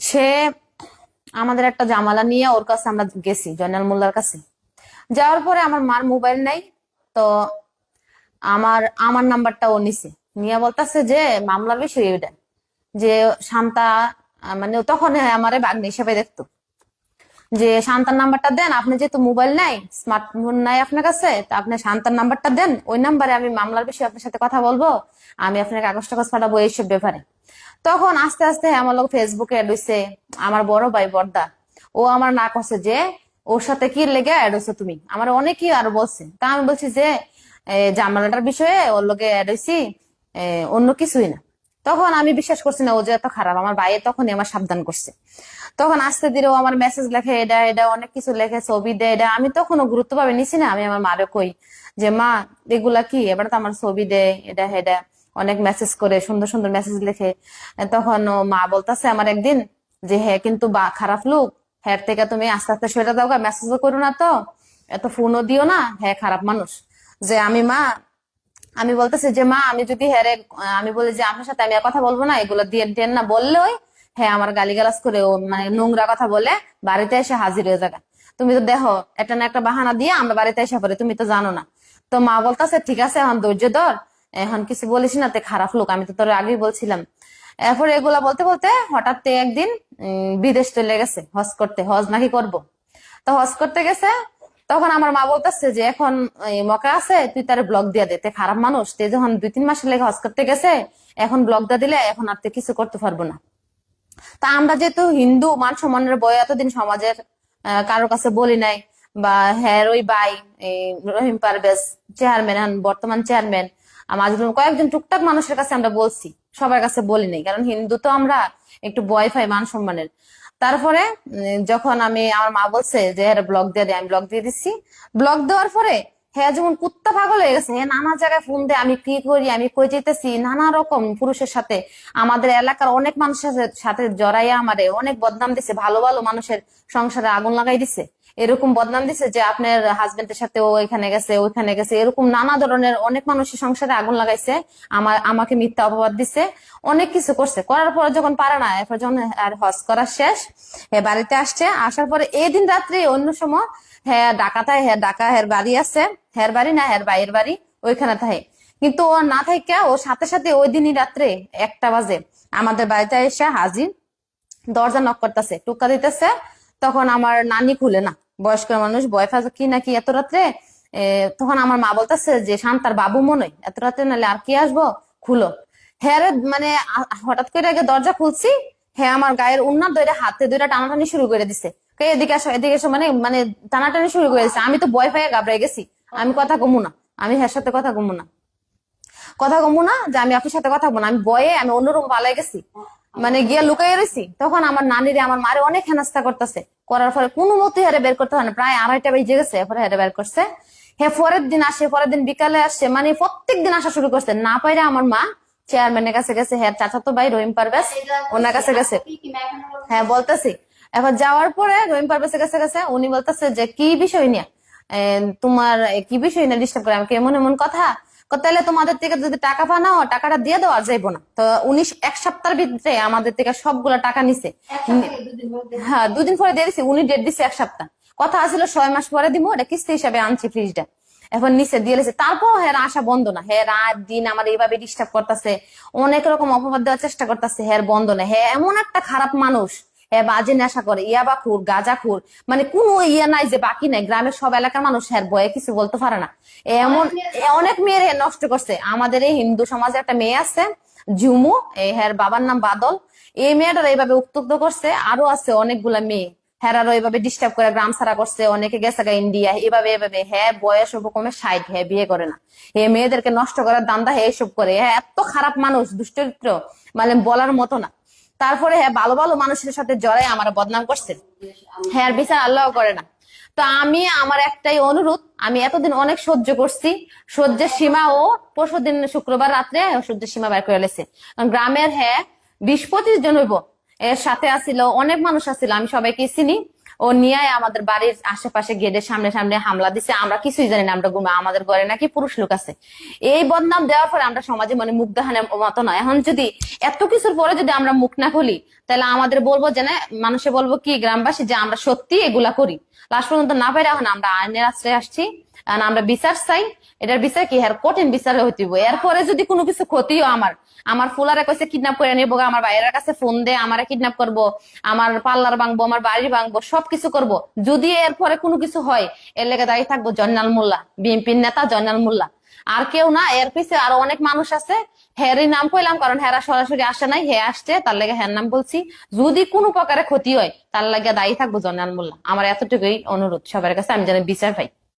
সে আমাদের একটা জামালা নিয়ে ওর কাছে আমরা গেছি, জয়নাল মোল্লার কাছে। যাওয়ার পরে আমার মার মোবাইল নেই, তো আমার আমার নাম্বারটা ও নিছে। নিয়ে বলতেছে যে, মামলার বিষয় এটা, যে শান্তা মানে তখন আমারে বাগ্নি হিসেবে দেখতো। যে শান্তার নাম্বারটা দেন, আপনি যেহেতু মোবাইল নাই স্মার্টফোন নাই আপনার কাছে, তা আপনি শান্তার নাম্বারটা দেন, ওই নাম্বারে আমি মামলার বিষয়ে আপনার সাথে কথা বলব, আমি আপনাকে কাগজ টাগজ পাঠাবো এইসব ব্যাপারে। তখন আস্তে আস্তে আমার লোক ফেসবুকে অ্যাড হইছে, আমার বড় ভাই বর্দা। ও আমার না করছে যে, ওর সাথে কি লেগে অ্যাড হইছো তুমি? আমার অনেকেই আরও বলছে। তা আমি বলছি যে জামালাটার বিষয়ে ওর লোকে অ্যাড হইছি অন্য কিছুই না। তখন আমি বিশ্বাস করছি না, ও যে এত খারাপ। আমার ভাই তখনই আমার সাবধান করছে। তখন আস্তে ধীরে ও আমার মেসেজ লেখে, এটা এটা, অনেক কিছু লেখে, ছবি দেয় এটা। আমি তখনও গুরুত্ব পাবে নিছি না, আমি আমার মারে কই যে, মা, এগুলা কি? এবার তো আমার ছবি দেয় এটা হেডা অনেক মেসেজ করে, সুন্দর সুন্দর মেসেজ লিখে। তখন মা বলতেছে আমার একদিন যে হ্যাঁ কিন্তু বা খারাপ লোক হ্যাঁ থেকে তুমি আস্তে আস্তে সরে দাও মেসেজও করো না তো। এত ফোনও দিও না হ্যাঁ খারাপ মানুষ। যে আমি মা, আমি বলতেছি যে, মা, আমি যদি হ্যারে আমি বলি যে, আপনার সাথে আমি আর কথা বলব না, এগুলো দিয়ে দেন না বললেই হ্যাঁ আমার গালিগালাজ করে ও মানে নোংরা কথা বলে বাড়িতে এসে হাজির হয়ে যাবে। তুমি তো দেখো, একটা না একটা বাহানা দিয়ে আমরা বাড়িতে এসে পড়ে, তুমি তো জানো না। তো মা বলতেছে, ঠিক আছে, এখন ধৈর্য ধর এখন কিছু বলিস না, তে খারাপ লোক, আমি তো তোর আগেই বলছিলাম। এরপর এগুলা বলতে বলতে হঠাৎ একদিন বিদেশ চলে গেছে, হজ করতে, হজ নাকি করব। তো হজ করতে গেছে, তখন আমার মা বলতেছে যে, এখন মকা আছে, তুই তার ব্লগ দিয়ে দে খারাপ মানুষ, তে যখন দুই তিন মাসের লেগে হজ করতে গেছে, এখন ব্লগ দিয়ে দিলে এখন আর তে কিছু করতে পারব না। তা আমরা যেহেতু হিন্দু, মান সম্মানের বই এতদিন সমাজের কারোর কাছে বলি নাই, বা হ্যাঁ ওই বাই রহিম পারভেজ চেয়ারম্যান বর্তমান চেয়ারম্যান আমার কয়েকজন টুকটাক মানুষের কাছে আমরা বলছি, সবার কাছে বলি নাই, কারণ হিন্দু তো আমরা একটু বয় পাই মান সম্মানের। তারপরে যখন আমি, আমার মা বলছে যে হ্যাঁ ব্লগ দিয়ে দে, আমি ব্লগ দিয়ে দিচ্ছি ব্লগ দেওয়ার পরে হ্যাঁ যেমন কুত্তা পাগল হয়ে গেছে হ্যাঁ নানা জায়গায় ফোন দেয়, আমি কি করি, আমি কই যেতেছি নানা রকম পুরুষের সাথে, আমাদের এলাকার অনেক মানুষের সাথে জড়াইয়া আমারে অনেক বদনাম দিছে, ভালো ভালো মানুষের সংসারে আগুন লাগাই দিছে। এরকম বদনাম দিছে যে আপনার হাজবেন্ডের সাথে ও এখানে গেছে ওইখানে গেছে, এরকম নানা ধরনের অনেক মানুষের সংসারে আগুন লাগাইছে, আমার, আমাকে মিথ্যা অপবাদ দিছে, অনেক কিছু করছে। করার পরে যখন পারে না, এরপর যখন আর হজ করা শেষ বাড়িতে আসছে, আসার পরে এই দিন রাত্রে অন্য সময় হ্যাঁ ডাকাতায় হ্যাঁ ডাকা, হের বাড়ি আছে, হের বাড়ি না, হের বাইয়ের বাড়ি, ওইখানে থাকে। কিন্তু ও না থাকে ওর সাথে সাথে ওই দিনই রাত্রে একটা বাজে, আমাদের বাড়িতে এসে হাজির, দরজা নক করতেছে টুকা দিতেছে তখন আমার নানি খুলে না। বয়স্ক মানুষ বয়ফাজ কি নাকি এত রাত্রে তখন আমার মা বলতেছে যে শান্তার বাবু মনে হয়, এত রাত্রে নাহলে আর কি আসব? খুলো। হ্যাঁ মানে হঠাৎ করে আগে দরজা খুলছি। হ্যাঁ আমার গায়ের উন্নার দইরা হাতে দইরা টানাটানি শুরু করে দিছে। এদিকে আসো এদিকে এসো মানে মানে টানাটানি শুরু করে দিছে। আমি তো ভয় পাইয়া ঘাবড়ে গেছি। আমি কথা কমু না। আমি হ্যার সাথে কথা কমু না। কথা কমু না যে আমি আপনার সাথে কথা বলব না। আমি বয়ে আমি অন্যরকম পালাই গেছি। মানে গিয়া লুকাই রয়েছি তখন আমার নানিরে আমার মারে অনেক হেনাস্তা করতেছে। করার পরে কোনো মতে হারে বের করতে হয় না, প্রায় আড়াইটা বেজে গেছে, এরপরে হারে বের করছে। হে পরের দিন আসে, পরের দিন বিকালে আসছে মানে প্রত্যেক দিন আসা শুরু করছে। না পাইরে আমার মা চেয়ারম্যানের কাছে গেছে হ্যাঁ চাচাতো ভাই রহিম পারভেজ, ওনার কাছে গেছে। হ্যাঁ বলতেছি। এখন যাওয়ার পরে রহিম পারভেজের কাছে গেছে, উনি বলতেছে যে, কি বিষয় নিয়ে? তোমার কি বিষয় নিয়ে ডিস্টার্ব করে? আমাকে এমন এমন কথা তাহলে তোমাদের থেকে যদি টাকা পানাও টাকাটা দিয়ে দেওয়া যাইবো না। তো উনি এক সপ্তাহের ভিতরে আমাদের থেকে সবগুলো টাকা নিছে। হ্যাঁ দুদিন পরে দিয়ে দিছি উনি ডেট দিছে এক সপ্তাহ। কথা আছিল ছয় মাস পরে দিব এটা কিস্তি হিসাবে আনছি ফ্রিজটা। এখন নিচে দিয়ে দিয়েছে তারপর হ্যাঁ আশা বন্ধ না। হ্যাঁ রাত দিন আমার এইভাবে ডিস্টার্ব করতেছে। অনেক রকম অপবাদ দেওয়ার চেষ্টা করতেছে হ্যাঁ বন্ধ না। হ্যাঁ এমন একটা খারাপ মানুষ। বাজে নেশা করে ইয়াবা খুর গাজা খুর মানে কোনো ইয়ে নাই যে বাকি নাই গ্রামের সব এলাকার মানুষ হ্যাঁ বয়ে কিছু বলতে পারে না। এমন অনেক মেয়ের নষ্ট করছে। আমাদের এই হিন্দু সমাজে একটা মেয়ে আছে ঝুমু এই হ্যার বাবার নাম বাদল। এই মেয়েটার এইভাবে উত্তক্ত করছে আরও আছে অনেকগুলা মেয়ে। হ্যারারও এইভাবে ডিস্টার্ব করে গ্রাম ছাড়া করছে অনেকে গেছে গা ইন্ডিয়া এভাবে এভাবে হ্যাঁ বয়স কমে ষাট হ্যাঁ বিয়ে করে না। এ মেয়েদেরকে নষ্ট করার দান্দা হ্যাঁ এসব করে। হ্যাঁ এত খারাপ মানুষ দুশ্চরিত্র মানে বলার মতো না। তারপরে হ্যাঁ ভালো ভালো মানুষের সাথে জড়াই আমার বদনাম করছে হ্যাঁ বিচার আল্লাহ করে না। তো আমি, আমার একটাই অনুরোধ, আমি এতদিন অনেক সহ্য করছি। সহ্যের সীমা ও পরশু দিন শুক্রবার রাত্রে সহ্যের সীমা বের করে লেছে। গ্রামের হ্যাঁ বিশ পঁচিশ জন হইব। এর সাথে আসিল অনেক মানুষ আসিল আমি সবাইকে চিনি। ও নিয়ে আমাদের বাড়ির আশেপাশে গেটের সামনে সামনে হামলা দিছে। আমরা কিছুই জানি না আমরা ঘুমা আমাদের ঘরে নাকি পুরুষ লোক আছে। এই বদনাম দেওয়ার পরে আমরা সমাজে মানে মুখ দেখানোর মতো নয়। এখন যদি এত কিছুর পরে যদি আমরা মুখ না খুলি, তাহলে আমাদের বলব যে না, মানুষে বলব কি, গ্রামবাসী, যে আমরা সত্যি এগুলা করি। লাস্ট পর্যন্ত না পাই এখন আমরা আইনের আশ্রয় আসছি। আর আমরা বিচার চাই। এটার বিচার কি? হ্যাঁ কঠিন বিচার হইতিব এরপরে যদি কোনো কিছু ক্ষতিও আমার আমার ফুলারে কইছে কিডন্যাপ করে নিবো, আমার বাইরের কাছে ফোন দে, আমারে কিডন্যাপ করব, আমার পার্লার ভাঙবো, আমার বাড়ি ভাঙবো, সবকিছু করব। যদি এরপরে কোনো কিছু হয়, এর লেগে দাঁড়িয়ে থাকব জয়নাল মোল্লা, বিএনপির নেতা জয়নাল মোল্লা। আর কেউ না, এর পিছে আরও অনেক মানুষ আছে। হেরই নাম কইলাম, কারণ হেরা সরাসরি আসে নাই হে আসছে, তার লেগে হের নাম বলছি। যদি কোনো প্রকারে ক্ষতি হয়, তার লাগে দায়ী থাকব জয়নাল মোল্লা। আমার এতটুকুই অনুরোধ সবার কাছে, আমি যেন বিচার পাই।